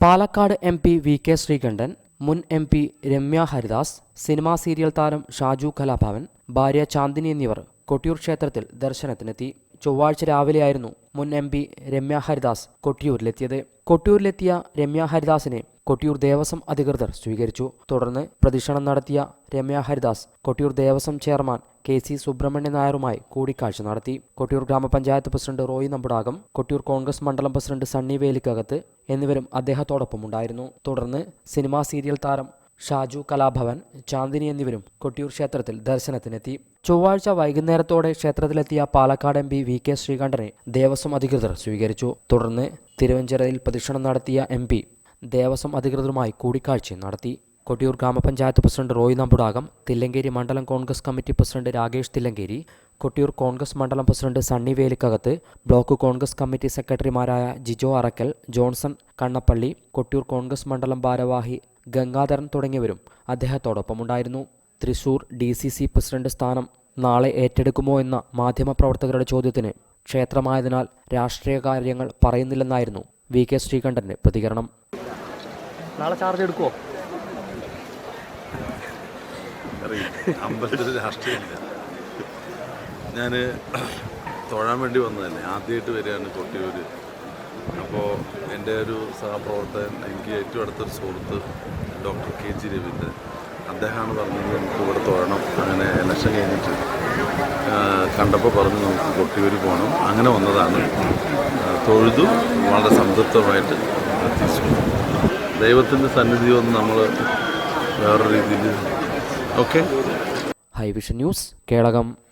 Palakkad M P V K Sreekandan മുൻ M P Ramya Haridas cinema serial താരം ഷാജു കലാഭവൻ ഭാര്യ ചാന്ദിനി എന്നിവർ കൊട്ടിയൂർ ക്ഷേത്രത്തിൽ ദർശനത്തിനെത്തി. ചൊവ്വാഴ്ച രാവിലെയായിരുന്നു മുൻ എം പി രമ്യ ഹരിദാസ് കൊട്ടിയൂരിലെത്തിയത്. കൊട്ടിയൂരിലെത്തിയ രമ്യ ഹരിദാസിനെ കൊട്ടിയൂർ ദേവസ്വം അധികൃതർ സ്വീകരിച്ചു. തുടർന്ന് പ്രദക്ഷിണം നടത്തിയ Ramya Haridas Kottiyoor Devaswom chairman K C Subramanya നായരുമായി കൂടിക്കാഴ്ച നടത്തി. കൊട്ടിയൂർ ഗ്രാമപഞ്ചായത്ത് പ്രസിഡന്റ് റോയി നമ്പുടാകം കൊട്ടിയൂർ കോൺഗ്രസ് മണ്ഡലം പ്രസിഡന്റ് സണ്ണി വേലിക്കകത്ത് എന്നിവരും അദ്ദേഹത്തോടൊപ്പം ഉണ്ടായിരുന്നു തുടർന്ന് സിനിമാ സീരിയൽ താരം ഷാജു കലാഭവൻ ചാന്ദിനി എന്നിവരും കൊട്ടിയൂർ ക്ഷേത്രത്തിൽ ദർശനത്തിനെത്തി. ചൊവ്വാഴ്ച വൈകുന്നേരത്തോടെ ക്ഷേത്രത്തിലെത്തിയ Palakkad M P V K ശ്രീകണ്ഠനെ Devaswom അധികൃതർ സ്വീകരിച്ചു. തുടർന്ന് തിരുവഞ്ചിറയിൽ പ്രദക്ഷിണം നടത്തിയ എം പി ദേവസ്വം അധികൃതരുമായി കൂടിക്കാഴ്ച നടത്തി. കൊട്ടിയൂർ ഗ്രാമപഞ്ചായത്ത് പ്രസിഡന്റ് റോയ് നമ്പുടാകം തില്ലങ്കേരി മണ്ഡലം Congress committee president Rakesh Thillankeri Kottiyoor Congress മണ്ഡലം president Sunny Velikkakath block Congress committee സെക്രട്ടറിമാരായ ജിജോ അറക്കൽ ജോൺസൺ കണ്ണപ്പള്ളി കൊട്ടിയൂർ കോൺഗ്രസ് മണ്ഡലം ഭാരവാഹി ഗംഗാധരൻ തുടങ്ങിയവരും അദ്ദേഹത്തോടൊപ്പമുണ്ടായിരുന്നു. Thrissur D C C president സ്ഥാനം നാളെ ഏറ്റെടുക്കുമോ എന്ന മാധ്യമപ്രവർത്തകരുടെ ചോദ്യത്തിന് ക്ഷേത്രമായതിനാൽ രാഷ്ട്രീയ കാര്യങ്ങൾ പറയുന്നില്ലെന്നായിരുന്നു വി കെ ശ്രീകണ്ഠന്റെ പ്രതികരണം. നാളെ ചാർജ് എടുക്കുമോ അമ്പലത്തിൽ രാഷ്ട്രീയമില്ല ഞാൻ തൊഴാൻ വേണ്ടി വന്നതല്ലേ. ആദ്യമായിട്ട് വരികയാണ് കൊട്ടിയൂർ അപ്പോൾ എന്റെ ഒരു സഹപ്രവർത്തകൻ എനിക്ക് ഏറ്റവും അടുത്തൊരു സുഹൃത്ത് ഡോക്ടർ കെ ജി രവീന്ദ്രൻ. അദ്ദേഹമാണ് പറഞ്ഞത് നമുക്ക് ഇവിടെ തൊഴണം. അങ്ങനെ ഇലക്ഷൻ കഴിഞ്ഞിട്ട് കണ്ടപ്പോൾ പറഞ്ഞു നമുക്ക് കൊട്ടിയൂർ പോകണം അങ്ങനെ വന്നതാണ്. തൊഴുതു വളരെ സംതൃപ്തമായിട്ട് എത്തിച്ചു. ദൈവത്തിന്റെ സന്നിധി ഒന്ന് നമ്മൾ വേറെ രീതിയിൽ ഓക്കെ? ഹൈവിഷൻ ന്യൂസ് കേളകം.